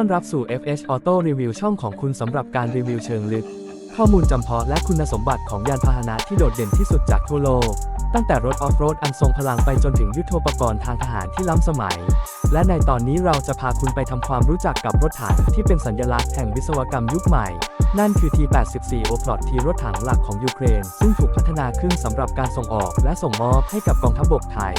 ต้อนรับสู่ FH Auto Review ช่องของคุณสำหรับการรีวิวเชิงลึก ข้อมูลจำเพาะและคุณสมบัติของยานพาหนะที่โดดเด่นที่สุดจากทั่วโลก ตั้งแต่รถออฟโรดอันทรงพลังไปจนถึงยุทโธปกรณ์ทางทหารที่ล้ำสมัย และในตอนนี้เราจะพาคุณไปทำความรู้จักกับรถถังที่เป็นสัญลักษณ์แห่งวิศวกรรมยุคใหม่ นั่นคือ T-84 โอพลอตทีรถถังหลักของยูเครน ซึ่งถูกพัฒนาขึ้นสำหรับการส่งออกและส่งมอบให้กับกองทัพบกไทย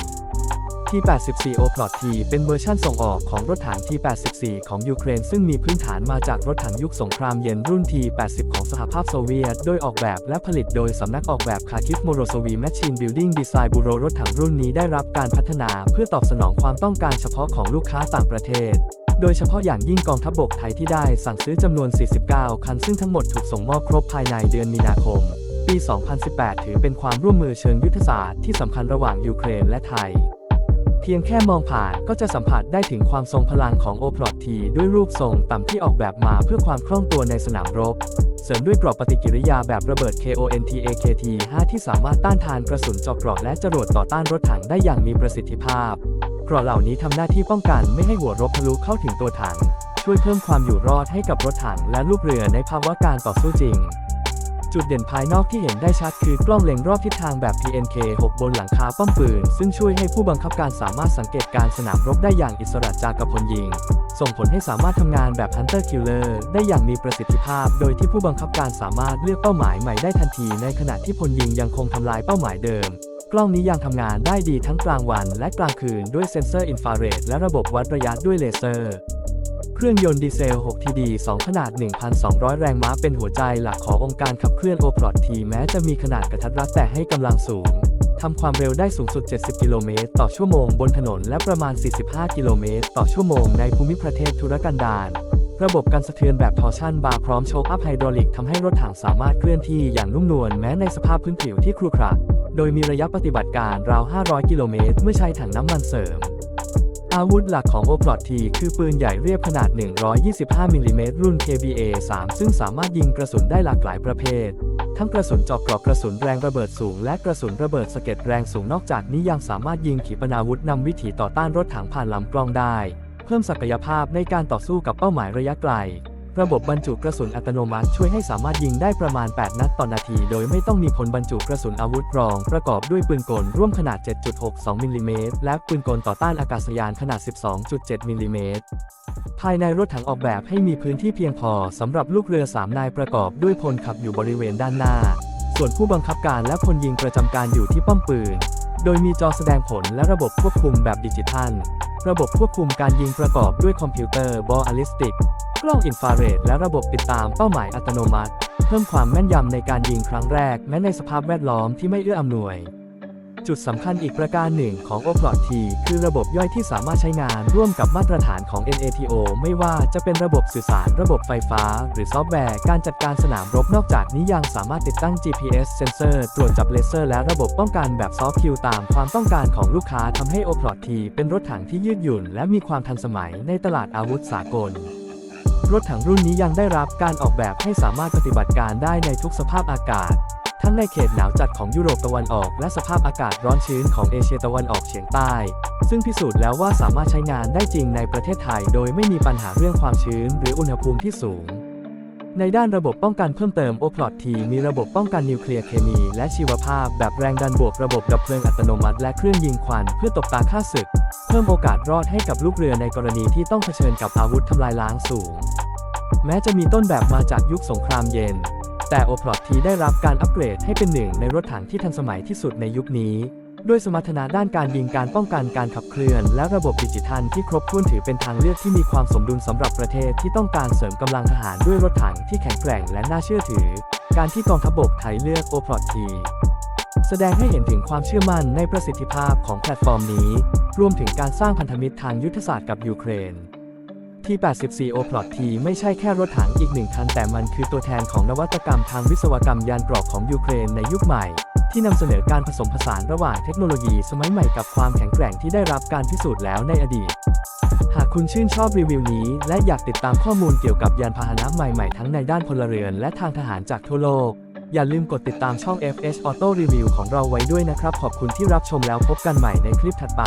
T-84 o p l o t T เป็นเวอร์ชั่นส่งออกของรถถัง T-84 ของยูเครน ซึ่งมีพื้นฐานมาจากรถถังยุคสงครามเย็นรุ่น T-80 ของสหภาพโซเวียต โดยออกแบบและผลิตโดยสำนักออกแบบคาคิฟโมโรโซวีแมชชีนบิลดิ้งดีไซน์บูโรรถถังรุ่นนี้ได้รับการพัฒนาเพื่อตอบสนองความต้องการเฉพาะของลูกค้าต่างประเทศโดยเฉพาะอย่างยิ่งกองทัพบกไทยที่ได้สั่งซื้อจำนวน 49 คัน ซึ่งทั้งหมดถูกส่งมอบครบภายในเดือนมีนาคม ปี 2018 ถือเป็นความร่วมมือเชิงยุทธศาสตร์ที่สำคัญระหว่างยูเครนและไทย เพียงแค่มองผ่านก็จะสัมผัสได้ถึงความทรงพลังของโอพลอตทีด้วยรูปทรงต่ำที่ออกแบบมาเพื่อความคล่องตัวในสนามรบ เสริมด้วยกรอบปฏิกิริยาแบบระเบิด KONTAKT 5ที่สามารถต้านทานกระสุนเจอกเกราะและจรวดต่อต้านรถถังได้อย่างมีประสิทธิภาพกราะเหล่านี้ทำหน้าที่ป้องกันไม่ให้หัวรบทะลุเข้าถึงตัวถัง ช่วยเพิ่มความอยู่รอดให้กับรถถังและลูกเรือในภาวะการต่อสู้จริง จุดเด่นภายนอกที่เห็นได้ชัดคือกล้องเล็งรอบทิศทางแบบ PNK 6 บนหลังคาป้อมปืน ซึ่งช่วยให้ผู้บังคับการสามารถสังเกตการสนามรบได้อย่างอิสระจากกับพลยิง ส่งผลให้สามารถทำงานแบบ Hunter Killer ได้อย่างมีประสิทธิภาพ โดยที่ผู้บังคับการสามารถเลือกเป้าหมายใหม่ได้ทันที ในขณะที่พลยิงยังคงทำลายเป้าหมายเดิมกล้องนี้ยังทำงานได้ดีทั้งกลางวันและกลางคืนด้วยเซ็นเซอร์อินฟราเรดและระบบวัดระยะด้วยเลเซอร์ เครื่องยนต์ดีเซล 6TD 2 ขนาด 1,200 แรงม้าเป็นหัวใจหลักขององค์การขับเคลื่อนโอพลอตทีแม้จะมีขนาดกระทัดรัดแต่ให้กำลังสูงทำความเร็วได้สูงสุด 70 กิโลเมตร ต่อชั่วโมงบนถนนและประมาณ 45 กิโลเมตร ต่อชั่วโมงในภูมิประเทศทุรกันดารระบบการสะเทือนแบบทอร์ชันบาร์พร้อมโชคอัพไฮดรอลิกทำให้รถถังสามารถเคลื่อนที่อย่างนุ่มนวลแม้ในสภาพพื้นผิวที่ครุขระ โดยมีระยะปฏิบัติการราว 500 กิโลเมตร เมื่อใช้ถังน้ำมันเสริม อาวุธหลักของโอพลอตทีคือปืนใหญ่เรียบขนาด 125มิลลิเมตรรุ่น KBA 3 ซึ่งสามารถยิงกระสุนได้หลากหลายประเภท ทั้งกระสุนเจอกกรอบกระสุนแรงระเบิดสูง และกระสุนระเบิดสะเก็ดแรงสูงนอกจากนี้ยังสามารถยิงขีปนาวุธนำวิถีต่อต้านรถถังผ่านลำกล้องได้ เพิ่มศักยภาพในการต่อสู้กับเป้าหมายระยะไกล ระบบบรรจุกระสุนอัตโนมัติช่วยให้สามารถยิงได้ประมาณ 8 นัดต่อนาที โดยไม่ต้องมีผลบรรจุกระสุนอาวุธรอง ประกอบด้วยปืนกลร่วมขนาด 7.62มิลลิเมตรและปืนกลต่อต้านอากาศยานขนาด 12.7มิลลิเมตรภายในรถถังออกแบบให้มีพื้นที่เพียงพอสำหรับลูกเรือ 3 นายประกอบด้วยพลขับอยู่บริเวณด้านหน้า ส่วนผู้บังคับการและพลยิงประจำการอยู่ที่ป้อมปืน โดยมีจอแสดงผลและระบบควบคุมแบบดิจิทัล ระบบควบคุมการยิงประกอบด้วยคอมพิวเตอร์บอลลิสติก กล้องอินฟราเรดและระบบติดตามเป้าหมายอัตโนมัติ เพิ่มความแม่นยำในการยิงครั้งแรกแม้ในสภาพแวดล้อมที่ไม่เอื้ออำนวย จุดสำคัญอีกประการหนึ่งของ o p l o t T คือระบบย่อยที่สามารถใช้งานร่วมกับมาตรฐานของ NATO ไม่ว่าจะเป็นระบบสื่อสารระบบไฟฟ้า หรือซอฟต์แวร์การจัดการสนามรบนอกจากนี้ยังสามารถติดตั้ง GPS เซนเซอร์ตรวจจับเลเซอร์และระบบป้องกันแบบซอฟต์คิวตามความต้องการของลูกค้าทำให้ o p l o t T เป็นรถถังที่ยืดหยุ่น และมีความทันสมัยในตลาดอาวุธสากล รถถังรุ่นนี้ยังได้รับการออกแบบให้สามารถปฏิบัติการได้ในทุกสภาพอากาศ ทั้งในเขตหนาวจัดของยุโรปตะวันออก และสภาพอากาศร้อนชื้นของเอเชียตะวันออกเฉียงใต้ ซึ่งพิสูจน์แล้วว่าสามารถใช้งานได้จริงในประเทศไทย โดยไม่มีปัญหาเรื่องความชื้น หรืออุณหภูมิที่สูง ในด้านระบบป้องกันเพิ่มเติมโอพลอตทีมีระบบป้องกันนิวเคลียร์เคมี และชีวภาพ แบบแรงดันบวกระบบดับเพลิงอัตโนมัติ และเครื่องยิงควันเพื่อตบตาฆ่าศึก เพิ่มโอกาสรอดให้กับลูกเรือในกรณีที่ต้องเผชิญกับอาวุธทำลายล้างสูง แม้จะมีต้นแบบมาจากยุคสงครามเย็น แต่โอพลอตทีได้รับการอัปเกรดให้เป็นหนึ่งในรถถังที่ทันสมัยที่สุดในยุคนี้ ด้วยสมรรถนะด้านการยิงการป้องกันการขับเคลื่อน และระบบดิจิทัลที่ครบถ้วนถือเป็นทางเลือกที่มีความสมดุลสำหรับประเทศที่ต้องการเสริมกำลังทหารด้วยรถถังที่แข็งแกร่งและน่าเชื่อถือ การที่กองทัพบกไทยเลือกโอพลอตที แสดงให้เห็นถึงความเชื่อมั่นในประสิทธิภาพของแพลตฟอร์มนี้ รวมถึงการสร้างพันธมิตรทางยุทธศาสตร์กับยูเครน ที่ 84 o p l o t T ไม่ใช่แค่รถถังอีกหนึ่งคัน แต่มันคือตัวแทนของนวัตกรรมทางวิศวกรรมยานเกราะของยูเครนในยุคใหม่ ที่นำเสนอการผสมผสานระหว่างเทคโนโลยีสมัยใหม่กับความแข็งแกร่งที่ได้รับการพิสูจน์แล้วในอดีต หากคุณชื่นชอบรีวิวนี้ และอยากติดตามข้อมูลเกี่ยวกับยานพาหนะใหม่ๆ ทั้งในด้านพลเรือนและทางทหารจากทั่วโลก อย่าลืมกดติดตามช่อง FH Auto Review ของเราไว้ด้วยนะครับ ขอบคุณที่รับชมแล้วพบกันใหม่ในคลิปถัดไป